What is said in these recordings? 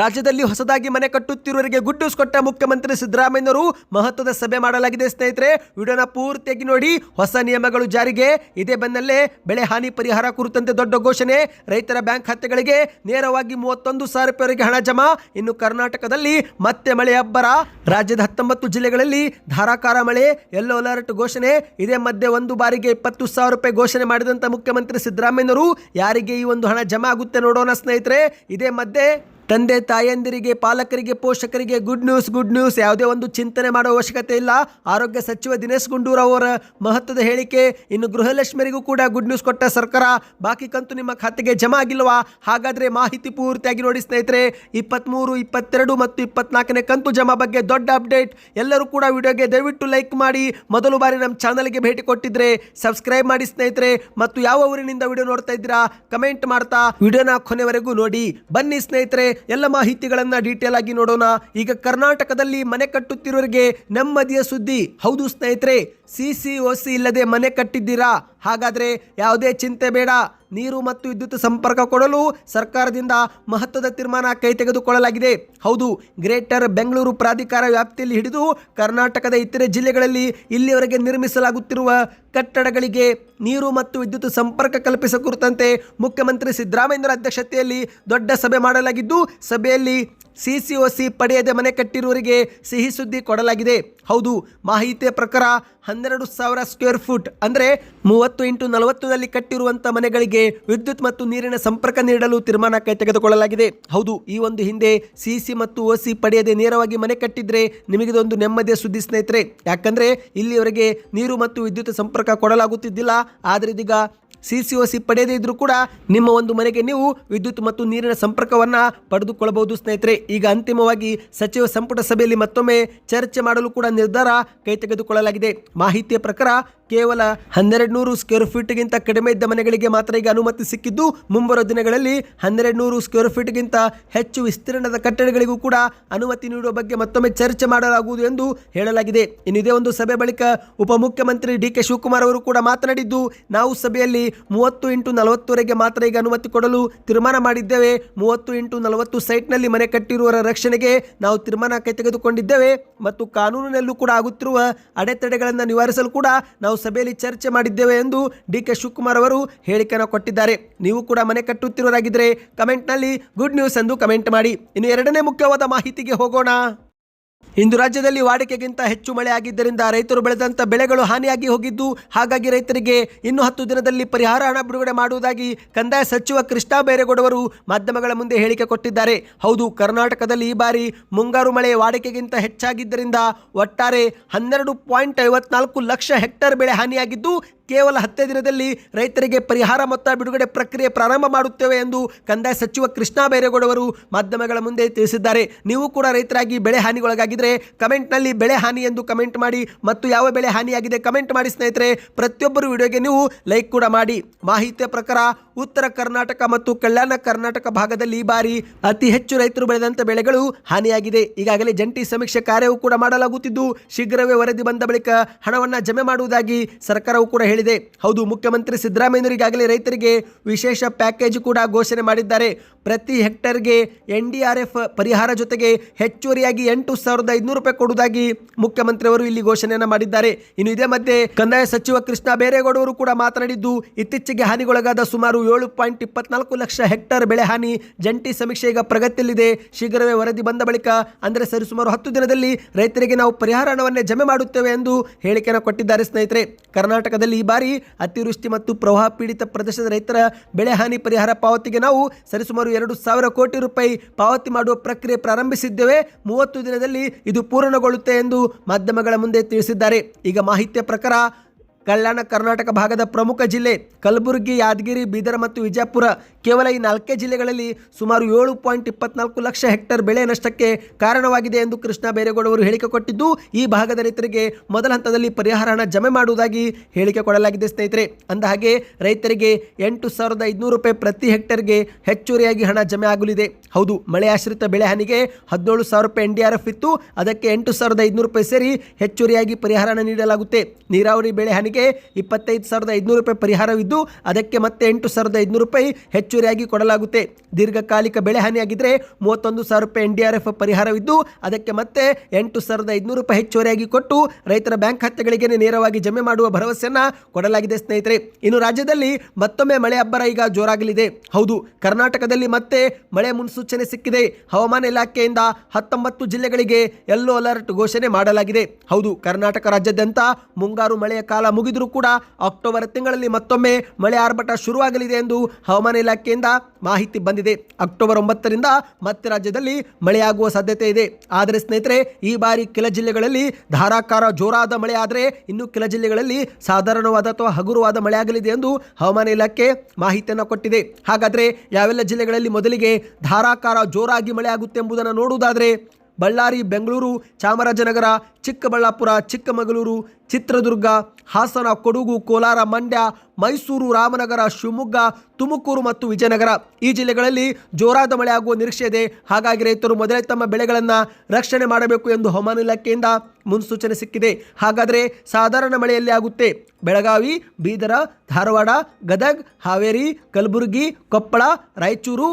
ರಾಜ್ಯದಲ್ಲಿ ಹೊಸದಾಗಿ ಮನೆ ಕಟ್ಟುತ್ತಿರುವವರಿಗೆ ಗುಡ್ ನ್ಯೂಸ್ ಕೊಟ್ಟ ಮುಖ್ಯಮಂತ್ರಿ ಸಿದ್ದರಾಮಯ್ಯನವರು ಮಹತ್ವದ ಸಭೆ ಮಾಡಲಾಗಿದೆ ಸ್ನೇಹಿತರೆ. ವಿಡಿಯೋನ ಪೂರ್ತಿಯಾಗಿ ನೋಡಿ. ಹೊಸ ನಿಯಮಗಳು ಜಾರಿಗೆ. ಇದೇ ಬೆನ್ನಲ್ಲೇ ಬೆಳೆ ಹಾನಿ ಪರಿಹಾರ ಕುರಿತಂತೆ ದೊಡ್ಡ ಘೋಷಣೆ. ರೈತರ ಬ್ಯಾಂಕ್ ಖಾತೆಗಳಿಗೆ ನೇರವಾಗಿ ಮೂವತ್ತೊಂದು ಸಾವಿರ ರೂಪಾಯಿವರೆಗೆ ಹಣ ಜಮಾ. ಇನ್ನು ಕರ್ನಾಟಕದಲ್ಲಿ ಮತ್ತೆ ಮಳೆ ಅಬ್ಬರ. ರಾಜ್ಯದ ಹತ್ತೊಂಬತ್ತು ಜಿಲ್ಲೆಗಳಲ್ಲಿ ಧಾರಾಕಾರ ಮಳೆ. ಯೆಲ್ಲೋ ಅಲರ್ಟ್ ಘೋಷಣೆ. ಇದೇ ಮಧ್ಯೆ ಒಂದು ಬಾರಿಗೆ ಇಪ್ಪತ್ತು ಸಾವಿರ ರೂಪಾಯಿ ಘೋಷಣೆ ಮಾಡಿದಂತ ಮುಖ್ಯಮಂತ್ರಿ ಸಿದ್ದರಾಮಯ್ಯನವರು ಯಾರಿಗೆ ಈ ಒಂದು ಹಣ ಜಮಾ ಆಗುತ್ತೆ ನೋಡೋಣ ಸ್ನೇಹಿತರೆ. ಇದೇ ಮಧ್ಯೆ ತಂದೆ ತಾಯಂದಿರಿಗೆ, ಪಾಲಕರಿಗೆ, ಪೋಷಕರಿಗೆ ಗುಡ್ ನ್ಯೂಸ್ ಗುಡ್ ನ್ಯೂಸ್ ಯಾವುದೇ ಒಂದು ಚಿಂತನೆ ಮಾಡೋ ಅವಶ್ಯಕತೆ ಇಲ್ಲ. ಆರೋಗ್ಯ ಸಚಿವ ದಿನೇಶ್ ಗುಂಡೂರಾವ್ ಅವರ ಮಹತ್ವದ ಹೇಳಿಕೆ, ಇನ್ನು ಗೃಹಲಕ್ಷ್ಮಿಯರಿಗೂ ಕೂಡ ಗುಡ್ ನ್ಯೂಸ್ ಕೊಟ್ಟ ಸರ್ಕಾರ, ಬಾಕಿ ಕಂತು ನಿಮ್ಮ ಖಾತೆಗೆ ಜಮಾ ಆಗಿಲ್ವಾ? ಹಾಗಾದರೆ ಮಾಹಿತಿ ಪೂರ್ತಿಯಾಗಿ ನೋಡಿ ಸ್ನೇಹಿತರೆ ಇಪ್ಪತ್ತ್ಮೂರು ಇಪ್ಪತ್ತೆರಡು ಮತ್ತು ಇಪ್ಪತ್ನಾಲ್ಕನೇ ಕಂತು ಜಮಾ ಬಗ್ಗೆ ದೊಡ್ಡ ಅಪ್ಡೇಟ್. ಎಲ್ಲರೂ ಕೂಡ ವಿಡಿಯೋಗೆ ದಯವಿಟ್ಟು ಲೈಕ್ ಮಾಡಿ, ಮೊದಲು ಬಾರಿ ನಮ್ಮ ಚಾನಲ್ಗೆ ಭೇಟಿ ಕೊಟ್ಟಿದ್ರೆ ಸಬ್ಸ್ಕ್ರೈಬ್ ಮಾಡಿ ಸ್ನೇಹಿತರೆ. ಮತ್ತು ಯಾವ ಊರಿನಿಂದ ವಿಡಿಯೋ ನೋಡ್ತಾ ಇದ್ದೀರಾ, ಕಮೆಂಟ್ ಮಾಡ್ತಾ ವಿಡಿಯೋನ ಕೊನೆವರೆಗೂ ನೋಡಿ. ಬನ್ನಿ ಸ್ನೇಹಿತರೆ ಎಲ್ಲ ಮಾಹಿತಿಗಳನ್ನು ಡೀಟೇಲ್ ಆಗಿ ನೋಡೋಣ. ಈಗ ಕರ್ನಾಟಕದಲ್ಲಿ ಮನೆ ಕಟ್ಟುತ್ತಿರುವರಿಗೆ ನೆಮ್ಮದಿಯ ಸುದ್ದಿ. ಹೌದು ಸ್ನೇಹಿತರೆ ಸಿ ಸಿ ಒ ಸಿ ಇಲ್ಲದೆ ಮನೆ ಕಟ್ಟಿದ್ದೀರಾ? ಹಾಗಾದ್ರೆ ಯಾವುದೇ ಚಿಂತೆ ಬೇಡ. ನೀರು ಮತ್ತು ವಿದ್ಯುತ್ ಸಂಪರ್ಕ ಕೊಡಲು ಸರ್ಕಾರದಿಂದ ಮಹತ್ವದ ತೀರ್ಮಾನ ಕೈ ತೆಗೆದುಕೊಳ್ಳಲಾಗಿದೆ. ಹೌದು, ಗ್ರೇಟರ್ ಬೆಂಗಳೂರು ಪ್ರಾಧಿಕಾರ ವ್ಯಾಪ್ತಿಯಲ್ಲಿ ಹಿಡಿದು ಕರ್ನಾಟಕದ ಇತರೆ ಜಿಲ್ಲೆಗಳಲ್ಲಿ ಇಲ್ಲಿಯವರೆಗೆ ನಿರ್ಮಿಸಲಾಗುತ್ತಿರುವ ಕಟ್ಟಡಗಳಿಗೆ ನೀರು ಮತ್ತು ವಿದ್ಯುತ್ ಸಂಪರ್ಕ ಕಲ್ಪಿಸ ಕುರಿತಂತೆ ಮುಖ್ಯಮಂತ್ರಿ ಸಿದ್ದರಾಮಯ್ಯರ ಅಧ್ಯಕ್ಷತೆಯಲ್ಲಿ ದೊಡ್ಡ ಸಭೆ ಮಾಡಲಾಗಿದ್ದು, ಸಭೆಯಲ್ಲಿ ಸಿ ಸಿ ಒ ಸಿ ಪಡೆಯದೆ ಮನೆ ಕಟ್ಟಿರುವವರಿಗೆ ಸಿಹಿ ಸುದ್ದಿ ಕೊಡಲಾಗಿದೆ. ಹೌದು, ಮಾಹಿತಿಯ ಪ್ರಕಾರ ಹನ್ನೆರಡು ಸಾವಿರ ಸ್ಕ್ವೇರ್ ಫುಟ್ ಅಂದರೆ ಮೂವತ್ತು ಇಂಟು ನಲವತ್ತರಲ್ಲಿ ಕಟ್ಟಿರುವಂಥ ಮನೆಗಳಿಗೆ ವಿದ್ಯುತ್ ಮತ್ತು ನೀರಿನ ಸಂಪರ್ಕ ನೀಡಲು ತೀರ್ಮಾನ ಕೈ ತೆಗೆದುಕೊಳ್ಳಲಾಗಿದೆ ಹೌದು, ಈ ಒಂದು ಹಿಂದೆ ಸಿ ಸಿ ಮತ್ತು ಒ ಸಿ ಪಡೆಯದೆ ನೇರವಾಗಿ ಮನೆ ಕಟ್ಟಿದ್ರೆ ನಿಮಗಿದೊಂದು ನೆಮ್ಮದಿಯ ಸುದ್ದಿ ಸ್ನೇಹಿತರೆ. ಯಾಕಂದರೆ ಇಲ್ಲಿಯವರೆಗೆ ನೀರು ಮತ್ತು ವಿದ್ಯುತ್ ಸಂಪರ್ಕ ಕೊಡಲಾಗುತ್ತಿದ್ದಿಲ್ಲ. ಆದರೆ ಇದೀಗ ಸಿ ಸಿ ಒ ಸಿ ಪಡೆಯದೇ ಇದ್ರೂ ಕೂಡ ನಿಮ್ಮ ಒಂದು ಮನೆಗೆ ನೀವು ವಿದ್ಯುತ್ ಮತ್ತು ನೀರಿನ ಸಂಪರ್ಕವನ್ನು ಪಡೆದುಕೊಳ್ಳಬಹುದು ಸ್ನೇಹಿತರೆ. ಈಗ ಅಂತಿಮವಾಗಿ ಸಚಿವ ಸಂಪುಟ ಸಭೆಯಲ್ಲಿ ಮತ್ತೊಮ್ಮೆ ಚರ್ಚೆ ಮಾಡಲು ಕೂಡ ನಿರ್ಧಾರ ಕೈ ತೆಗೆದುಕೊಳ್ಳಲಾಗಿದೆ ಮಾಹಿತಿಯ ಪ್ರಕಾರ ಕೇವಲ ಹನ್ನೆರಡು ನೂರು ಸ್ಕ್ವೇರ್ ಫೀಟ್ಗಿಂತ ಕಡಿಮೆ ಇದ್ದ ಮನೆಗಳಿಗೆ ಮಾತ್ರ ಈಗ ಅನುಮತಿ ಸಿಕ್ಕಿದ್ದು. ಮುಂಬರುವ ದಿನಗಳಲ್ಲಿ ಹನ್ನೆರಡು ನೂರು ಸ್ಕ್ವೇರ್ ಫೀಟ್ಗಿಂತ ಹೆಚ್ಚು ವಿಸ್ತೀರ್ಣದ ಕಟ್ಟಡಗಳಿಗೂ ಕೂಡ ಅನುಮತಿ ನೀಡುವ ಬಗ್ಗೆ ಮತ್ತೊಮ್ಮೆ ಚರ್ಚೆ ಮಾಡಲಾಗುವುದು ಎಂದು ಹೇಳಲಾಗಿದೆ. ಇನ್ನು ಇದೇ ಒಂದು ಸಭೆ ಬಳಿಕ ಉಪಮುಖ್ಯಮಂತ್ರಿ ಡಿ ಕೆ ಶಿವಕುಮಾರ್ ಅವರು ಕೂಡ ಮಾತನಾಡಿದ್ದು, ನಾವು ಸಭೆಯಲ್ಲಿ ಮೂವತ್ತು ಇಂಟು ನಲವತ್ತುವರೆಗೆ ಮಾತ್ರ ಈಗ ಅನುಮತಿ ಕೊಡಲು ತೀರ್ಮಾನ ಮಾಡಿದ್ದೇವೆ. ಮೂವತ್ತು ಇಂಟು ನಲವತ್ತು ಸೈಟ್ನಲ್ಲಿ ಮನೆ ಕಟ್ಟಿರುವವರ ರಕ್ಷಣೆಗೆ ನಾವು ತೀರ್ಮಾನ ಕೈ ತೆಗೆದುಕೊಂಡಿದ್ದೇವೆ ಮತ್ತು ಕಾನೂನಿನಲ್ಲೂ ಕೂಡ ಆಗುತ್ತಿರುವ ಅಡೆತಡೆಗಳನ್ನು ನಿವಾರಿಸಲು ಕೂಡ ನಾವು ಸಭೆಯಲ್ಲಿ ಚರ್ಚೆ ಮಾಡಿದ್ದೇವೆ ಎಂದು ಡಿ ಕೆ ಶಿವಕುಮಾರ್ ಅವರು ಹೇಳಿಕೆಯನ್ನು ಕೊಟ್ಟಿದ್ದಾರೆ. ನೀವು ಕೂಡ ಮನೆ ಕಟ್ಟುತ್ತಿರುವರಾಗಿದ್ದರೆ ಕಮೆಂಟ್ನಲ್ಲಿ ಗುಡ್ ನ್ಯೂಸ್ ಎಂದು ಕಮೆಂಟ್ ಮಾಡಿ. ಇನ್ನು ಎರಡನೇ ಮುಖ್ಯವಾದ ಮಾಹಿತಿಗೆ ಹೋಗೋಣ. ಇಂದು ರಾಜ್ಯದಲ್ಲಿ ವಾಡಿಕೆಗಿಂತ ಹೆಚ್ಚು ಮಳೆ ಆಗಿದ್ದರಿಂದ ರೈತರು ಬೆಳೆದಂತ ಬೆಳೆಗಳು ಹಾನಿಯಾಗಿ ಹೋಗಿದ್ದು, ಹಾಗಾಗಿ ರೈತರಿಗೆ ಇನ್ನು ಹತ್ತು ದಿನದಲ್ಲಿ ಪರಿಹಾರ ಹಣ ಬಿಡುಗಡೆ ಮಾಡುವುದಾಗಿ ಕಂದಾಯ ಸಚಿವ ಕೃಷ್ಣ ಬೈರೇಗೌಡವರು ಮಾಧ್ಯಮಗಳ ಮುಂದೆ ಹೇಳಿಕೆ ಕೊಟ್ಟಿದ್ದಾರೆ. ಹೌದು, ಕರ್ನಾಟಕದಲ್ಲಿ ಈ ಬಾರಿ ಮುಂಗಾರು ಮಳೆ ವಾಡಿಕೆಗಿಂತ ಹೆಚ್ಚಾಗಿದ್ದರಿಂದ ಒಟ್ಟಾರೆ ಹನ್ನೆರಡು ಪಾಯಿಂಟ್ ಐವತ್ನಾಲ್ಕು ಲಕ್ಷ ಹೆಕ್ಟೇರ್ ಬೆಳೆ ಹಾನಿಯಾಗಿದ್ದು ಕೇವಲ ಹತ್ತೇ ದಿನದಲ್ಲಿ ರೈತರಿಗೆ ಪರಿಹಾರ ಮೊತ್ತ ಬಿಡುಗಡೆ ಪ್ರಕ್ರಿಯೆ ಪ್ರಾರಂಭ ಮಾಡುತ್ತೇವೆ ಎಂದು ಕಂದಾಯ ಸಚಿವ ಕೃಷ್ಣ ಬೈರೇಗೌಡವರು ಮಾಧ್ಯಮಗಳ ಮುಂದೆ ತಿಳಿಸಿದ್ದಾರೆ. ನೀವು ಕೂಡ ರೈತರಾಗಿ ಬೆಳೆ ಹಾನಿಗೊಳಗಾಗಿದ್ದರೆ ಕಮೆಂಟ್ನಲ್ಲಿ ಬೆಳೆ ಹಾನಿ ಎಂದು ಕಮೆಂಟ್ ಮಾಡಿ ಮತ್ತು ಯಾವ ಬೆಳೆ ಹಾನಿಯಾಗಿದೆ ಕಮೆಂಟ್ ಮಾಡಿ ಸ್ನೇಹಿತರೆ, ಪ್ರತಿಯೊಬ್ಬರು ವಿಡಿಯೋಗೆ ನೀವು ಲೈಕ್ ಕೂಡ ಮಾಡಿ. ಮಾಹಿತಿಯ ಪ್ರಕಾರ ಉತ್ತರ ಕರ್ನಾಟಕ ಮತ್ತು ಕಲ್ಯಾಣ ಕರ್ನಾಟಕ ಭಾಗದಲ್ಲಿ ಈ ಬಾರಿ ಅತಿ ಹೆಚ್ಚು ರೈತರು ಬೆಳೆದಂಥ ಬೆಳೆಗಳು ಹಾನಿಯಾಗಿದೆ. ಈಗಾಗಲೇ ಜಂಟಿ ಸಮೀಕ್ಷೆ ಕಾರ್ಯವೂ ಕೂಡ ಮಾಡಲಾಗುತ್ತಿದ್ದು, ಶೀಘ್ರವೇ ವರದಿ ಬಂದ ಬಳಿಕ ಹಣವನ್ನು ಜಮೆ ಮಾಡುವುದಾಗಿ ಸರ್ಕಾರವು ಕೂಡ ಹೇಳಿದೆ. ಹೌದು ಮುಖ್ಯಮಂತ್ರಿ ಸಿದ್ದರಾಮಯ್ಯನವರಿಗಾಗಲೇ ರೈತರಿಗೆ ವಿಶೇಷ ಪ್ಯಾಕೇಜ್ ಕೂಡ ಘೋಷಣೆ ಮಾಡಿದ್ದಾರೆ. ಪ್ರತಿ ಹೆಕ್ಟರ್ಗೆ ಎನ್ ಡಿ ಆರ್ ಎಫ್ ಪರಿಹಾರ ಜೊತೆಗೆ ಹೆಚ್ಚುವರಿಯಾಗಿ ಎಂಟು ಸಾವಿರದ ಐದುನೂರು ರೂಪಾಯಿ ಕೊಡುವುದಾಗಿ ಮುಖ್ಯಮಂತ್ರಿಯವರು ಇಲ್ಲಿ ಘೋಷಣೆಯನ್ನು ಮಾಡಿದ್ದಾರೆ. ಇನ್ನು ಇದೇ ಮಧ್ಯೆ ಕಂದಾಯ ಸಚಿವ ಕೃಷ್ಣ ಬೇರೇಗೌಡವರು ಕೂಡ ಮಾತನಾಡಿದ್ದು, ಇತ್ತೀಚೆಗೆ ಹಾನಿಗೊಳಗಾದ ಸುಮಾರು ಏಳು ಪಾಯಿಂಟ್ ಇಪ್ಪತ್ನಾಲ್ಕು ಲಕ್ಷ ಹೆಕ್ಟರ್ ಬೆಳೆ ಹಾನಿ ಜಂಟಿ ಸಮೀಕ್ಷೆ ಈಗ ಪ್ರಗತಿಯಲ್ಲಿದೆ. ಶೀಘ್ರವೇ ವರದಿ ಬಂದ ಬಳಿಕ ಅಂದರೆ ಸರಿಸುಮಾರು ಹತ್ತು ದಿನದಲ್ಲಿ ರೈತರಿಗೆ ನಾವು ಪರಿಹಾರ ಹಣವನ್ನೇ ಜಮೆ ಮಾಡುತ್ತೇವೆ ಎಂದು ಹೇಳಿಕೆಯನ್ನು ಕೊಟ್ಟಿದ್ದಾರೆ ಸ್ನೇಹಿತರೆ. ಕರ್ನಾಟಕದಲ್ಲಿ ಈ ಬಾರಿ ಅತಿವೃಷ್ಟಿ ಮತ್ತು ಪ್ರವಾಹ ಪೀಡಿತ ಪ್ರದೇಶದ ರೈತರ ಬೆಳೆ ಹಾನಿ ಪರಿಹಾರ ಪಾವತಿಗೆ ನಾವು ಸರಿಸುಮಾರು ಎರಡು ಸಾವಿರ ಕೋಟಿ ರೂಪಾಯಿ ಪಾವತಿ ಮಾಡುವ ಪ್ರಕ್ರಿಯೆ ಪ್ರಾರಂಭಿಸಿದ್ದೇವೆ. ಮೂವತ್ತು ದಿನದಲ್ಲಿ ಇದು ಪೂರ್ಣಗೊಳ್ಳುತ್ತೆ ಎಂದು ಮಾಧ್ಯಮಗಳ ಮುಂದೆ ತಿಳಿಸಿದ್ದಾರೆ. ಈಗ ಮಾಹಿತಿಯ ಪ್ರಕಾರ ಕಲ್ಯಾಣ ಕರ್ನಾಟಕ ಭಾಗದ ಪ್ರಮುಖ ಜಿಲ್ಲೆ ಕಲಬುರಗಿ, ಯಾದಗಿರಿ, ಬೀದರ್ ಮತ್ತು ವಿಜಯಪುರ ಕೇವಲ ಈ ನಾಲ್ಕೇ ಜಿಲ್ಲೆಗಳಲ್ಲಿ ಸುಮಾರು ಏಳು ಪಾಯಿಂಟ್ ಇಪ್ಪತ್ನಾಲ್ಕು ಲಕ್ಷ ಹೆಕ್ಟೇರ್ ಬೆಳೆ ನಷ್ಟಕ್ಕೆ ಕಾರಣವಾಗಿದೆ ಎಂದು ಕೃಷ್ಣ ಬೈರೇಗೌಡವರು ಹೇಳಿಕೆ ಕೊಟ್ಟಿದ್ದು, ಈ ಭಾಗದ ರೈತರಿಗೆ ಮೊದಲ ಹಂತದಲ್ಲಿ ಪರಿಹಾರ ಹಣ ಜಮೆ ಮಾಡುವುದಾಗಿ ಹೇಳಿಕೆ ಕೊಡಲಾಗಿದೆ ಸ್ನೇಹಿತರೆ. ಅಂದ ಹಾಗೆ ರೈತರಿಗೆ ಎಂಟು ಸಾವಿರದ ಐದುನೂರು ರೂಪಾಯಿ ಪ್ರತಿ ಹೆಕ್ಟೇರ್ಗೆ ಹೆಚ್ಚುವರಿಯಾಗಿ ಹಣ ಜಮೆ ಆಗಲಿದೆ. ಹೌದು, ಮಳೆ ಆಶ್ರಿತ ಬೆಳೆ ಹಾನಿಗೆ ಹದಿನೇಳು ಸಾವಿರ ರೂಪಾಯಿ ಎನ್ ಡಿ ಆರ್ ಎಫ್ ಇತ್ತು, ಅದಕ್ಕೆ ಎಂಟು ಸಾವಿರದ ಐದುನೂರು ರೂಪಾಯಿ ಸೇರಿ ಹೆಚ್ಚುವರಿಯಾಗಿ ಪರಿಹಾರ ಹಣ ನೀಡಲಾಗುತ್ತೆ. ನೀರಾವರಿ ಬೆಳೆ ಹಾನಿಗೆ ಜಿಲ್ಲೆಗಳಿಗೆ ಇಪ್ಪತ್ತೈದು ಸಾವಿರದ ಐದುನೂರು ರೂಪಾಯಿ ಪರಿಹಾರವಿದ್ದು, ಅದಕ್ಕೆ ಮತ್ತೆ ಎಂಟು ಸಾವಿರದ ಐದುನೂರು ರೂಪಾಯಿ ಹೆಚ್ಚುವರಿಯಾಗಿ ಕೊಡಲಾಗುತ್ತೆ. ದೀರ್ಘಕಾಲಿಕ ಬೆಳೆ ಹಾನಿಯಾಗಿದ್ದರೆ ಮೂವತ್ತೊಂದು ಸಾವಿರ ರೂಪಾಯಿ ಎನ್ ಡಿ ಆರ್ ಎಫ್ ಪರಿಹಾರವಿದ್ದು, ಅದಕ್ಕೆ ಮತ್ತೆ ಎಂಟು ಸಾವಿರದ ಐದುನೂರು ರೂಪಾಯಿ ಹೆಚ್ಚುವರಿಯಾಗಿ ಕೊಟ್ಟು ರೈತರ ಬ್ಯಾಂಕ್ ಖಾತೆಗಳಿಗೆ ನೇರವಾಗಿ ಜಮೆ ಮಾಡುವ ಭರವಸೆಯನ್ನು ಕೊಡಲಾಗಿದೆ ಸ್ನೇಹಿತರೆ. ಇನ್ನು ರಾಜ್ಯದಲ್ಲಿ ಮತ್ತೊಮ್ಮೆ ಮಳೆ ಅಬ್ಬರ ಈಗ ಜೋರಾಗಲಿದೆ. ಹೌದು, ಕರ್ನಾಟಕದಲ್ಲಿ ಮತ್ತೆ ಮಳೆ ಮುನ್ಸೂಚನೆ ಸಿಕ್ಕಿದೆ. ಹವಾಮಾನ ಇಲಾಖೆಯಿಂದ ಹತ್ತೊಂಬತ್ತು ಜಿಲ್ಲೆಗಳಿಗೆ ಯೆಲ್ಲೋ ಅಲರ್ಟ್ ಘೋಷಣೆ ಮಾಡಲಾಗಿದೆ. ಹೌದು, ಕರ್ನಾಟಕ ರಾಜ್ಯಾದ್ಯಂತ ಮುಂಗಾರು ಮಳೆಯ ಕಾಲ ಮುಗಿದರೂ ಕೂಡ ಅಕ್ಟೋಬರ್ ತಿಂಗಳಲ್ಲಿ ಮತ್ತೊಮ್ಮೆ ಮಳೆ ಆರ್ಭಟ ಶುರುವಾಗಲಿದೆ ಎಂದು ಹವಾಮಾನ ಇಲಾಖೆಯಿಂದ ಮಾಹಿತಿ ಬಂದಿದೆ. ಅಕ್ಟೋಬರ್ ಒಂಬತ್ತರಿಂದ ಮತ್ತೆ ರಾಜ್ಯದಲ್ಲಿ ಮಳೆಯಾಗುವ ಸಾಧ್ಯತೆ ಇದೆ. ಆದರೆ ಸ್ನೇಹಿತರೆ, ಈ ಬಾರಿ ಕೆಲ ಜಿಲ್ಲೆಗಳಲ್ಲಿ ಧಾರಾಕಾರ ಜೋರಾದ ಮಳೆ ಆದರೆ ಇನ್ನು ಕೆಲ ಜಿಲ್ಲೆಗಳಲ್ಲಿ ಸಾಧಾರಣವಾದ ಅಥವಾ ಹಗುರವಾದ ಮಳೆಯಾಗಲಿದೆ ಎಂದು ಹವಾಮಾನ ಇಲಾಖೆ ಮಾಹಿತಿಯನ್ನು ಕೊಟ್ಟಿದೆ. ಹಾಗಾದರೆ ಯಾವೆಲ್ಲ ಜಿಲ್ಲೆಗಳಲ್ಲಿ ಮೊದಲಿಗೆ ಧಾರಾಕಾರ ಜೋರಾಗಿ ಮಳೆಯಾಗುತ್ತೆ ಎಂಬುದನ್ನು ನೋಡುವುದಾದರೆ ಬಳ್ಳಾರಿ, ಬೆಂಗಳೂರು, ಚಾಮರಾಜನಗರ, ಚಿಕ್ಕಬಳ್ಳಾಪುರ, ಚಿಕ್ಕಮಗಳೂರು, ಚಿತ್ರದುರ್ಗ, ಹಾಸನ, ಕೊಡಗು, ಕೋಲಾರ, ಮಂಡ್ಯ, ಮೈಸೂರು, ರಾಮನಗರ, ಶಿವಮೊಗ್ಗ, ತುಮಕೂರು ಮತ್ತು ವಿಜಯನಗರ. ಈ ಜಿಲ್ಲೆಗಳಲ್ಲಿ ಜೋರಾದ ಮಳೆ ಆಗುವ ನಿರೀಕ್ಷೆ ಇದೆ ಹಾಗಾಗಿ ರೈತರು ಮೊದಲೇ ತಮ್ಮ ಬೆಳೆಗಳನ್ನು ರಕ್ಷಣೆ ಮಾಡಬೇಕು ಎಂದು ಹವಾಮಾನ ಇಲಾಖೆಯಿಂದ ಮುನ್ಸೂಚನೆ ಸಿಕ್ಕಿದೆ. ಹಾಗಾದರೆ ಸಾಧಾರಣ ಮಳೆಯಲ್ಲಿ ಆಗುತ್ತೆ. ಬೆಳಗಾವಿ, ಬೀದರ, ಧಾರವಾಡ, ಗದಗ್, ಹಾವೇರಿ, ಕಲಬುರಗಿ, ಕೊಪ್ಪಳ, ರಾಯಚೂರು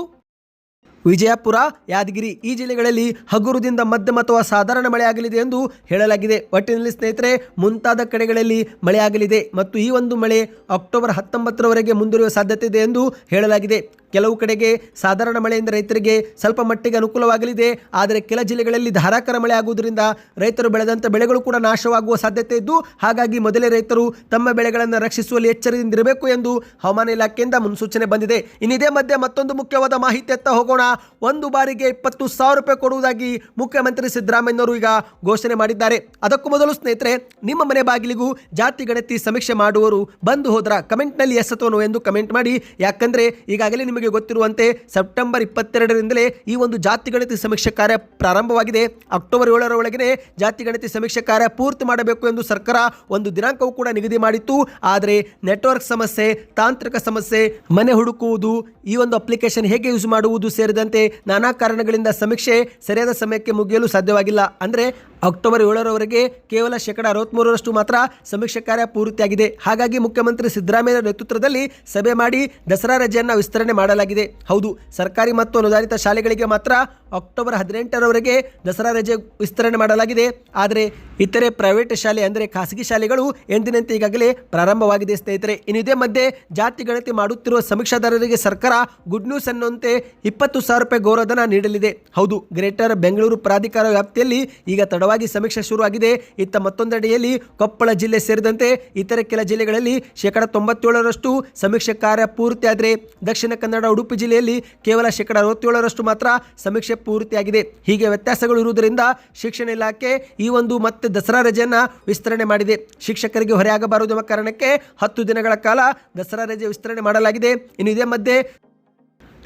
ವಿಜಯಪುರ, ಯಾದಗಿರಿ ಈ ಜಿಲ್ಲೆಗಳಲ್ಲಿ ಹಗುರದಿಂದ ಮಧ್ಯಮ ಅಥವಾ ಸಾಧಾರಣ ಮಳೆಯಾಗಲಿದೆ ಎಂದು ಹೇಳಲಾಗಿದೆ. ಒಟ್ಟಿನಲ್ಲಿ ಸ್ನೇಹಿತರೆ, ಮುಂತಾದ ಕಡೆಗಳಲ್ಲಿ ಮಳೆಯಾಗಲಿದೆ ಮತ್ತು ಈ ಒಂದು ಮಳೆ ಅಕ್ಟೋಬರ್ ಹತ್ತೊಂಬತ್ತರವರೆಗೆ ಮುಂದುವರಿಯುವ ಸಾಧ್ಯತೆ ಇದೆ ಎಂದು ಹೇಳಲಾಗಿದೆ. ಕೆಲವು ಕಡೆಗೆ ಸಾಧಾರಣ ಮಳೆಯಿಂದ ರೈತರಿಗೆ ಸ್ವಲ್ಪ ಮಟ್ಟಿಗೆ ಅನುಕೂಲವಾಗಲಿದೆ. ಆದರೆ ಕೆಲ ಜಿಲ್ಲೆಗಳಲ್ಲಿ ಧಾರಾಕಾರ ಮಳೆ ಆಗುವುದರಿಂದ ರೈತರು ಬೆಳೆದಂಥ ಬೆಳೆಗಳು ಕೂಡ ನಾಶವಾಗುವ ಸಾಧ್ಯತೆ ಇದ್ದು, ಹಾಗಾಗಿ ಮೊದಲೇ ರೈತರು ತಮ್ಮ ಬೆಳೆಗಳನ್ನು ರಕ್ಷಿಸುವಲ್ಲಿ ಎಚ್ಚರದಿಂದ ಇರಬೇಕು ಎಂದು ಹವಾಮಾನ ಇಲಾಖೆಯಿಂದ ಮುನ್ಸೂಚನೆ ಬಂದಿದೆ. ಇನ್ನಿದೇ ಮಧ್ಯೆ ಮತ್ತೊಂದು ಮುಖ್ಯವಾದ ಮಾಹಿತಿ ಎತ್ತ ಹೋಗೋಣ. ಒಂದು ಬಾರಿಗೆ ಇಪ್ಪತ್ತು ಸಾವಿರ ರೂಪಾಯಿ ಕೊಡುವುದಾಗಿ ಮುಖ್ಯಮಂತ್ರಿ ಸಿದ್ದರಾಮಯ್ಯನವರು ಈಗ ಘೋಷಣೆ ಮಾಡಿದ್ದಾರೆ. ಅದಕ್ಕೂ ಮೊದಲು ಸ್ನೇಹಿತರೆ, ನಿಮ್ಮ ಮನೆ ಬಾಗಿಲಿಗೂ ಜಾತಿ ಗಣತಿ ಸಮೀಕ್ಷೆ ಮಾಡುವವರು ಬಂದು ಹೋದ್ರ ಕಮೆಂಟ್ನಲ್ಲಿ ಎಸ್ ಎಂದು ಕಮೆಂಟ್ ಮಾಡಿ. ಯಾಕಂದ್ರೆ ಈಗಾಗಲೇ ನಿಮಗೆ ಗೊತ್ತಿರುವಂತೆ ಸೆಪ್ಟೆಂಬರ್ ಇಪ್ಪತ್ತೆರಡರಿಂದಲೇ ಈ ಒಂದು ಜಾತಿ ಗಣತಿ ಸಮೀಕ್ಷೆ ಕಾರ್ಯ ಪ್ರಾರಂಭವಾಗಿದೆ. ಅಕ್ಟೋಬರ್ ಏಳರ ಒಳಗೆ ಜಾತಿ ಗಣತಿ ಸಮೀಕ್ಷೆ ಕಾರ್ಯ ಪೂರ್ತಿ ಮಾಡಬೇಕು ಎಂದು ಸರ್ಕಾರ ಒಂದು ದಿನಾಂಕವೂ ಕೂಡ ನಿಗದಿ ಮಾಡಿತ್ತು. ಆದರೆ ನೆಟ್ವರ್ಕ್ ಸಮಸ್ಯೆ, ತಾಂತ್ರಿಕ ಸಮಸ್ಯೆ, ಮನೆ ಹುಡುಕುವುದು, ಈ ಒಂದು ಅಪ್ಲಿಕೇಶನ್ ಹೇಗೆ ಯೂಸ್ ಮಾಡುವುದು ಸೇರಿದಂತೆ ನಾನಾ ಕಾರಣಗಳಿಂದ ಸಮೀಕ್ಷೆ ಸರಿಯಾದ ಸಮಯಕ್ಕೆ ಮುಗಿಯಲು ಸಾಧ್ಯವಾಗಿಲ್ಲ. ಅಂದರೆ ಅಕ್ಟೋಬರ್ ಏಳರವರೆಗೆ ಕೇವಲ ಶೇಕಡ ಅರವತ್ತ್ಮೂರರಷ್ಟು ಮಾತ್ರ ಸಮೀಕ್ಷೆ ಕಾರ್ಯ ಪೂರ್ತಿಯಾಗಿದೆ. ಹಾಗಾಗಿ ಮುಖ್ಯಮಂತ್ರಿ ಸಿದ್ದರಾಮಯ್ಯ ನೇತೃತ್ವದಲ್ಲಿ ಸಭೆ ಮಾಡಿ ದಸರಾ ರಜೆಯನ್ನು ವಿಸ್ತರಣೆ ಮಾಡಲಾಗಿದೆ. ಹೌದು, ಸರ್ಕಾರಿ ಮತ್ತು ಅನುದಾನಿತ ಶಾಲೆಗಳಿಗೆ ಮಾತ್ರ ಅಕ್ಟೋಬರ್ ಹದಿನೆಂಟರವರೆಗೆ ದಸರಾ ರಜೆ ವಿಸ್ತರಣೆ ಮಾಡಲಾಗಿದೆ. ಆದರೆ ಇತರೆ ಪ್ರೈವೇಟ್ ಶಾಲೆ ಅಂದರೆ ಖಾಸಗಿ ಶಾಲೆಗಳು ಎಂದಿನಂತೆ ಈಗಾಗಲೇ ಪ್ರಾರಂಭವಾಗಿದೆ ಸ್ನೇಹಿತರೆ. ಇನ್ನು ಇದೇ ಮಧ್ಯೆ ಜಾತಿ ಗಣತಿ ಮಾಡುತ್ತಿರುವ ಸಮೀಕ್ಷಾದಾರರಿಗೆ ಸರ್ಕಾರ ಗುಡ್ ನ್ಯೂಸ್ ಅನ್ನುವಂತೆ ಇಪ್ಪತ್ತು ಸಾವಿರ ರೂಪಾಯಿ ಗೌರವಧನ ನೀಡಲಿದೆ. ಹೌದು, ಗ್ರೇಟರ್ ಬೆಂಗಳೂರು ಪ್ರಾಧಿಕಾರ ವ್ಯಾಪ್ತಿಯಲ್ಲಿ ಈಗ ತಡವಾಗಿ ಸಮೀಕ್ಷೆ ಶುರುವಾಗಿದೆ. ಇತ್ತ ಮತ್ತೊಂದೆಡೆಯಲ್ಲಿ ಕೊಪ್ಪಳ ಜಿಲ್ಲೆ ಸೇರಿದಂತೆ ಇತರೆ ಕೆಲ ಜಿಲ್ಲೆಗಳಲ್ಲಿ ಶೇಕಡ ತೊಂಬತ್ತೇಳರಷ್ಟು ಸಮೀಕ್ಷೆ ಕಾರ್ಯ ಪೂರ್ತಿಯಾದರೆ ದಕ್ಷಿಣ ಕನ್ನಡ, ಉಡುಪಿ ಜಿಲ್ಲೆಯಲ್ಲಿ ಕೇವಲ ಶೇಕಡ ಅರವತ್ತೇಳರಷ್ಟು ಮಾತ್ರ ಸಮೀಕ್ಷೆ ಪೂರ್ತಿಯಾಗಿದೆ. ಹೀಗೆ ವ್ಯತ್ಯಾಸಗಳು ಇರುವುದರಿಂದ ಶಿಕ್ಷಣ ಇಲಾಖೆ ಈ ಒಂದು ಮತ್ತೆ ದಸರಾ ರಜೆಯನ್ನು ವಿಸ್ತರಣೆ ಮಾಡಿದೆ. ಶಿಕ್ಷಕರಿಗೆ ಹೊರೆಯಾಗಬಾರದು ಎಂಬ ಕಾರಣಕ್ಕೆ ಹತ್ತು ದಿನಗಳ ಕಾಲ ದಸರಾ ರಜೆ ವಿಸ್ತರಣೆ ಮಾಡಲಾಗಿದೆ. ಇನ್ನು ಇದೇ ಮಧ್ಯೆ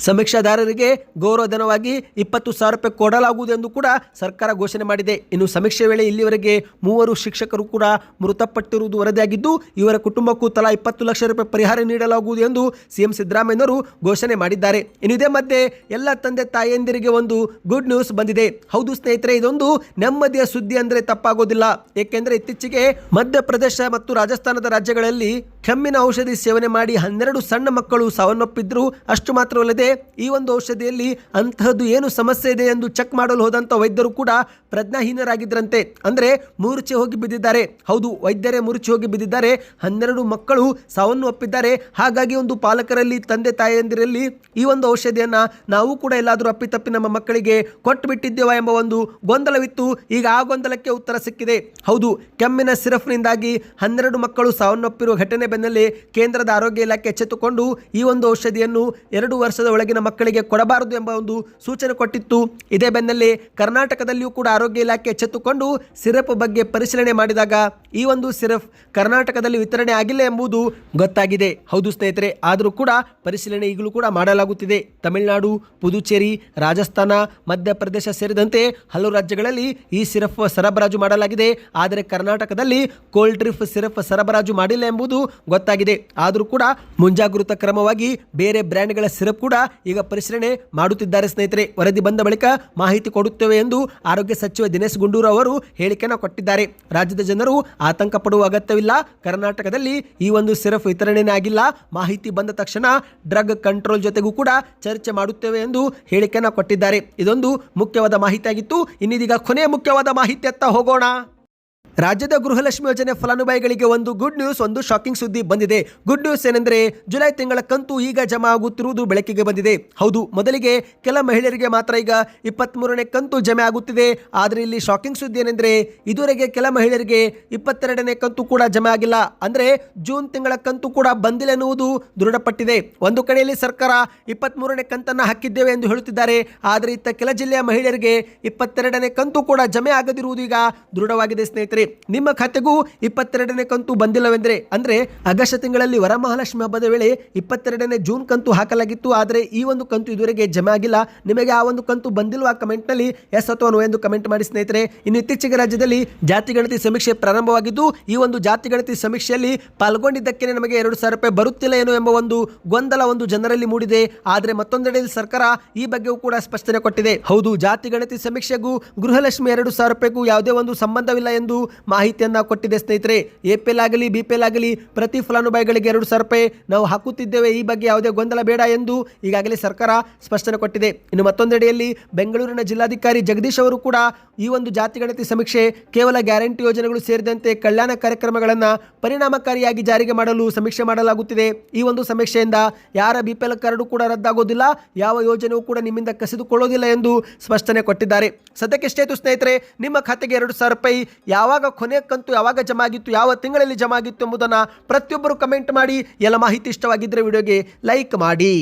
ಸಮೀಕ್ಷಾದಾರರಿಗೆ ಗೌರವಧನವಾಗಿ ಇಪ್ಪತ್ತು ಸಾವಿರ ರೂಪಾಯಿ ಕೊಡಲಾಗುವುದು ಎಂದು ಕೂಡ ಸರ್ಕಾರ ಘೋಷಣೆ ಮಾಡಿದೆ. ಇನ್ನು ಸಮೀಕ್ಷೆ ವೇಳೆ ಇಲ್ಲಿವರೆಗೆ ಮೂವರು ಶಿಕ್ಷಕರು ಕೂಡ ಮೃತಪಟ್ಟಿರುವುದು ವರದಿಯಾಗಿದ್ದು, ಇವರ ಕುಟುಂಬಕ್ಕೂ ತಲಾ ಇಪ್ಪತ್ತು ಲಕ್ಷ ರೂಪಾಯಿ ಪರಿಹಾರ ನೀಡಲಾಗುವುದು ಎಂದು ಸಿಎಂ ಸಿದ್ದರಾಮಯ್ಯನವರು ಘೋಷಣೆ ಮಾಡಿದ್ದಾರೆ. ಇನ್ನು ಇದೇ ಮಧ್ಯೆ ಎಲ್ಲ ತಂದೆ ತಾಯಿಯಂದಿರಿಗೆ ಒಂದು ಗುಡ್ ನ್ಯೂಸ್ ಬಂದಿದೆ. ಹೌದು ಸ್ನೇಹಿತರೆ, ಇದೊಂದು ನೆಮ್ಮದಿಯ ಸುದ್ದಿ ಅಂದರೆ ತಪ್ಪಾಗೋದಿಲ್ಲ. ಏಕೆಂದರೆ ಇತ್ತೀಚೆಗೆ ಮಧ್ಯಪ್ರದೇಶ ಮತ್ತು ರಾಜಸ್ಥಾನದ ರಾಜ್ಯಗಳಲ್ಲಿ ಕೆಮ್ಮಿನ ಔಷಧಿ ಸೇವನೆ ಮಾಡಿ ಹನ್ನೆರಡು ಸಣ್ಣ ಮಕ್ಕಳು ಸಾವನ್ನಪ್ಪಿದ್ರು ಅಷ್ಟು ಮಾತ್ರವಲ್ಲದೆ ಈ ಒಂದು ಔಷಧಿಯಲ್ಲಿ ಅಂತಹದ್ದು ಏನು ಸಮಸ್ಯೆ ಇದೆ ಎಂದು ಚೆಕ್ ಮಾಡಲು ಹೋದಂಥ ವೈದ್ಯರು ಕೂಡ ಪ್ರಜ್ಞಾಹೀನರಾಗಿದ್ದರಂತೆ ಅಂದರೆ ಮೂರ್ಛೆ ಹೋಗಿ ಬಿದ್ದಿದ್ದಾರೆ. ಹೌದು, ವೈದ್ಯರೇ ಮೂರ್ಛೆ ಹೋಗಿ ಬಿದ್ದಿದ್ದಾರೆ. ಹನ್ನೆರಡು ಮಕ್ಕಳು ಸಾವನ್ನು ಒಪ್ಪಿದ್ದಾರೆ. ಹಾಗಾಗಿ ಒಂದು ಪಾಲಕರಲ್ಲಿ, ತಂದೆ ತಾಯಿಯಂದಿರಲ್ಲಿ ಈ ಒಂದು ಔಷಧಿಯನ್ನು ನಾವು ಕೂಡ ಎಲ್ಲಾದರೂ ಅಪ್ಪಿತಪ್ಪಿ ನಮ್ಮ ಮಕ್ಕಳಿಗೆ ಕೊಟ್ಟು ಬಿಟ್ಟಿದ್ದೇವಾ ಎಂಬ ಒಂದು ಗೊಂದಲವಿತ್ತು. ಈಗ ಆ ಗೊಂದಲಕ್ಕೆ ಉತ್ತರ ಸಿಕ್ಕಿದೆ. ಹೌದು, ಕೆಮ್ಮಿನ ಸಿರಫ್ನಿಂದಾಗಿ ಹನ್ನೆರಡು ಮಕ್ಕಳು ಸಾವನ್ನಪ್ಪಿರುವ ಘಟನೆ ಬೆನ್ನಲ್ಲೇ ಕೇಂದ್ರದ ಆರೋಗ್ಯ ಇಲಾಖೆ ಎಚ್ಚೆತ್ತುಕೊಂಡು ಈ ಒಂದು ಔಷಧಿಯನ್ನು ಎರಡು ವರ್ಷದ ಒಳಗಿನ ಮಕ್ಕಳಿಗೆ ಕೊಡಬಾರದು ಎಂಬ ಒಂದು ಸೂಚನೆ ಕೊಟ್ಟಿತ್ತು. ಇದೇ ಬೆನ್ನಲ್ಲೇ ಕರ್ನಾಟಕದಲ್ಲಿಯೂ ಕೂಡ ಆರೋಗ್ಯ ಇಲಾಖೆ ಎಚ್ಚೆತ್ತುಕೊಂಡು ಸಿರಪ್ ಬಗ್ಗೆ ಪರಿಶೀಲನೆ ಮಾಡಿದಾಗ ಈ ಒಂದು ಸಿರಪ್ ಕರ್ನಾಟಕದಲ್ಲಿ ವಿತರಣೆ ಆಗಿಲ್ಲ ಎಂಬುದು ಗೊತ್ತಾಗಿದೆ. ಹೌದು ಸ್ನೇಹಿತರೆ, ಆದರೂ ಕೂಡ ಪರಿಶೀಲನೆ ಈಗಲೂ ಕೂಡ ಮಾಡಲಾಗುತ್ತಿದೆ. ತಮಿಳುನಾಡು, ಪುದುಚೇರಿ, ರಾಜಸ್ಥಾನ, ಮಧ್ಯಪ್ರದೇಶ ಸೇರಿದಂತೆ ಹಲವು ರಾಜ್ಯಗಳಲ್ಲಿ ಈ ಸಿರಪ್ ಸರಬರಾಜು ಮಾಡಲಾಗಿದೆ. ಆದರೆ ಕರ್ನಾಟಕದಲ್ಲಿ ಕೋಲ್ಡ್ ಡ್ರಿಫ್ ಸಿರಪ್ ಸರಬರಾಜು ಮಾಡಿಲ್ಲ ಎಂಬುದು ಗೊತ್ತಾಗಿದೆ. ಆದರೂ ಕೂಡ ಮುಂಜಾಗೃತ ಕ್ರಮವಾಗಿ ಬೇರೆ ಬ್ರ್ಯಾಂಡ್ಗಳ ಸಿರಪ್ ಕೂಡ ಈಗ ಪರಿಶೀಲನೆ ಮಾಡುತ್ತಿದ್ದಾರೆ ಸ್ನೇಹಿತರೆ. ವರದಿ ಬಂದ ಬಳಿಕ ಮಾಹಿತಿ ಕೊಡುತ್ತೇವೆ ಎಂದು ಆರೋಗ್ಯ ಸಚಿವ ದಿನೇಶ್ ಗುಂಡೂರು ಅವರು ಹೇಳಿಕೆಯನ್ನು ಕೊಟ್ಟಿದ್ದಾರೆ. ರಾಜ್ಯದ ಜನರು ಆತಂಕ ಪಡುವ ಅಗತ್ಯವಿಲ್ಲ. ಕರ್ನಾಟಕದಲ್ಲಿ ಈ ಒಂದು ಸಿರಫ್ ವಿತರಣೆನೇ ಆಗಿಲ್ಲ. ಮಾಹಿತಿ ಬಂದ ತಕ್ಷಣ ಡ್ರಗ್ ಕಂಟ್ರೋಲ್ ಜೊತೆಗೂ ಕೂಡ ಚರ್ಚೆ ಮಾಡುತ್ತೇವೆ ಎಂದು ಹೇಳಿಕೆಯನ್ನು ಕೊಟ್ಟಿದ್ದಾರೆ. ಇದೊಂದು ಮುಖ್ಯವಾದ ಮಾಹಿತಿಯಾಗಿತ್ತು. ಇನ್ನಿದೀಗ ಕೊನೆಯ ಮುಖ್ಯವಾದ ಮಾಹಿತಿಯತ್ತ ಹೋಗೋಣ. ರಾಜ್ಯದ ಗೃಹಲಕ್ಷ್ಮಿ ಯೋಜನೆ ಫಲಾನುಭವಿಗಳಿಗೆ ಒಂದು ಗುಡ್ ನ್ಯೂಸ್ ಒಂದು ಶಾಕಿಂಗ್ ಸುದ್ದಿ ಬಂದಿದೆ. ಗುಡ್ ನ್ಯೂಸ್ ಏನೆಂದರೆ, ಜುಲೈ ತಿಂಗಳ ಕಂತು ಈಗ ಜಮಾ ಆಗುತ್ತಿರುವುದು ಬೆಳಕಿಗೆ ಬಂದಿದೆ. ಹೌದು, ಮೊದಲಿಗೆ ಕೆಲ ಮಹಿಳೆಯರಿಗೆ ಮಾತ್ರ ಈಗ ಇಪ್ಪತ್ತ್ಮೂರನೇ ಕಂತು ಜಮೆ ಆಗುತ್ತಿದೆ. ಆದರೆ ಇಲ್ಲಿ ಶಾಕಿಂಗ್ ಸುದ್ದಿ ಏನೆಂದರೆ, ಇದುವರೆಗೆ ಕೆಲ ಮಹಿಳೆಯರಿಗೆ ಇಪ್ಪತ್ತೆರಡನೇ ಕಂತು ಕೂಡ ಜಮೆ ಆಗಿಲ್ಲ. ಅಂದರೆ, ಜೂನ್ ತಿಂಗಳ ಕಂತು ಕೂಡ ಬಂದಿಲ್ಲ ಎನ್ನುವುದು ದೃಢಪಟ್ಟಿದೆ. ಒಂದು ಕಡೆಯಲ್ಲಿ ಸರ್ಕಾರ ಇಪ್ಪತ್ತ್ಮೂರನೇ ಕಂತನ್ನು ಹಾಕಿದ್ದೇವೆ ಎಂದು ಹೇಳುತ್ತಿದ್ದಾರೆ. ಆದರೆ ಇತ್ತ ಕೆಲ ಜಿಲ್ಲೆಯ ಮಹಿಳೆಯರಿಗೆ ಇಪ್ಪತ್ತೆರಡನೇ ಕಂತು ಕೂಡ ಜಮೆ ಆಗದಿರುವುದು ಈಗ ದೃಢವಾಗಿದೆ ಸ್ನೇಹಿತರೆ. ನಿಮ್ಮ ಖಾತೆಗೂ ಇಪ್ಪತ್ತೆರಡನೇ ಕಂತು ಬಂದಿಲ್ಲವೆಂದರೆ, ಅಂದರೆ ಆಗಸ್ಟ್ ತಿಂಗಳಲ್ಲಿ ವರಮಹಾಲಕ್ಷ್ಮಿ ಹಬ್ಬದ ವೇಳೆ ಇಪ್ಪತ್ತೆರಡನೇ ಜೂನ್ ಕಂತು ಹಾಕಲಾಗಿತ್ತು. ಆದರೆ ಈ ಒಂದು ಕಂತು ಇದುವರೆಗೆ ಜಮೆ ಆಗಿಲ್ಲ. ನಿಮಗೆ ಆ ಒಂದು ಕಂತು ಬಂದಿಲ್ವಾ ಕಮೆಂಟ್ನಲ್ಲಿ ಎಸ್ ಅಥವಾ ನೋ ಎಂದು ಕಮೆಂಟ್ ಮಾಡಿ ಸ್ನೇಹಿತರೆ. ಇನ್ನು ಇತ್ತೀಚೆಗೆ ರಾಜ್ಯದಲ್ಲಿ ಜಾತಿ ಗಣತಿ ಸಮೀಕ್ಷೆ ಪ್ರಾರಂಭವಾಗಿದ್ದು, ಈ ಒಂದು ಜಾತಿ ಗಣತಿ ಸಮೀಕ್ಷೆಯಲ್ಲಿ ಪಾಲ್ಗೊಂಡಿದ್ದಕ್ಕೆ ನಮಗೆ ಎರಡು ಸಾವಿರ ರೂಪಾಯಿ ಬರುತ್ತಿಲ್ಲ ಏನೋ ಎಂಬ ಒಂದು ಗೊಂದಲ ಒಂದು ಜನರಲ್ಲಿ ಮೂಡಿದೆ. ಆದರೆ ಮತ್ತೊಂದೆಡೆಯಲ್ಲಿ ಸರ್ಕಾರ ಈ ಬಗ್ಗೆಯೂ ಕೂಡ ಸ್ಪಷ್ಟನೆ ಕೊಟ್ಟಿದೆ. ಹೌದು, ಜಾತಿ ಗಣತಿ ಸಮೀಕ್ಷೆಗೂ ಗೃಹಲಕ್ಷ್ಮಿ ಎರಡು ಸಾವಿರ ರೂಪಾಯಿಗೂ ಯಾವುದೇ ಒಂದು ಸಂಬಂಧವಿಲ್ಲ ಎಂದು ಮಾಹಿತಿಯನ್ನ ಕೊಟ್ಟಿದೆ ಸ್ನೇಹಿತರೆ. ಎ ಪಿ ಎಲ್ ಆಗಲಿ ಬಿ ಪಿ ಎಲ್ ಆಗಲಿ, ಪ್ರತಿ ಫಲಾನುಭವಿಗಳಿಗೆ ಎರಡು ಸಾವಿರ ರೂಪಾಯಿ ನಾವು ಹಾಕುತ್ತಿದ್ದೇವೆ. ಈ ಬಗ್ಗೆ ಯಾವುದೇ ಗೊಂದಲ ಬೇಡ ಎಂದು ಈಗಾಗಲೇ ಸರ್ಕಾರ ಸ್ಪಷ್ಟನೆ ಕೊಟ್ಟಿದೆ. ಇನ್ನು ಮತ್ತೊಂದೆಡೆಯಲ್ಲಿ ಬೆಂಗಳೂರಿನ ಜಿಲ್ಲಾಧಿಕಾರಿ ಜಗದೀಶ್ ಅವರು ಕೂಡ ಈ ಒಂದು ಜಾತಿ ಗಣತಿ ಸಮೀಕ್ಷೆ ಕೇವಲ ಗ್ಯಾರಂಟಿ ಯೋಜನೆಗಳು ಸೇರಿದಂತೆ ಕಲ್ಯಾಣ ಕಾರ್ಯಕ್ರಮಗಳನ್ನು ಪರಿಣಾಮಕಾರಿಯಾಗಿ ಜಾರಿಗೆ ಮಾಡಲು ಸಮೀಕ್ಷೆ ಮಾಡಲಾಗುತ್ತಿದೆ. ಈ ಒಂದು ಸಮೀಕ್ಷೆಯಿಂದ ಯಾರ ಬಿ ಪಿ ಎಲ್ ಕಾರ್ಡು ಕೂಡ ರದ್ದಾಗೋದಿಲ್ಲ, ಯಾವ ಯೋಜನೆಯೂ ಕೂಡ ನಿಮ್ಮಿಂದ ಕಸಿದುಕೊಳ್ಳೋದಿಲ್ಲ ಎಂದು ಸ್ಪಷ್ಟನೆ ಕೊಟ್ಟಿದ್ದಾರೆ. ಸದ್ಯಕ್ಕೆ ಸ್ನೇಹಿತರೆ, ನಿಮ್ಮ ಖಾತೆಗೆ ಎರಡು ಸಾವಿರ ರೂಪಾಯಿ ಯಾವಾಗ ಕೊನೆ ಕಂತು ಯಾವಾಗ ಜಮಾ ಆಗಿತ್ತು ಯಾವ ತಿಂಗಳಲ್ಲಿ ಜಮಾ ಆಗಿತ್ತು ಎಂಬುದನ್ನು ಪ್ರತಿಯೊಬ್ಬರು ಕಮೆಂಟ್ ಮಾಡಿ. ಎಲ್ಲ ಮಾಹಿತಿ ಇಷ್ಟವಾಗಿದ್ದರೆ ವಿಡಿಯೋಗೆ ಲೈಕ್ ಮಾಡಿ.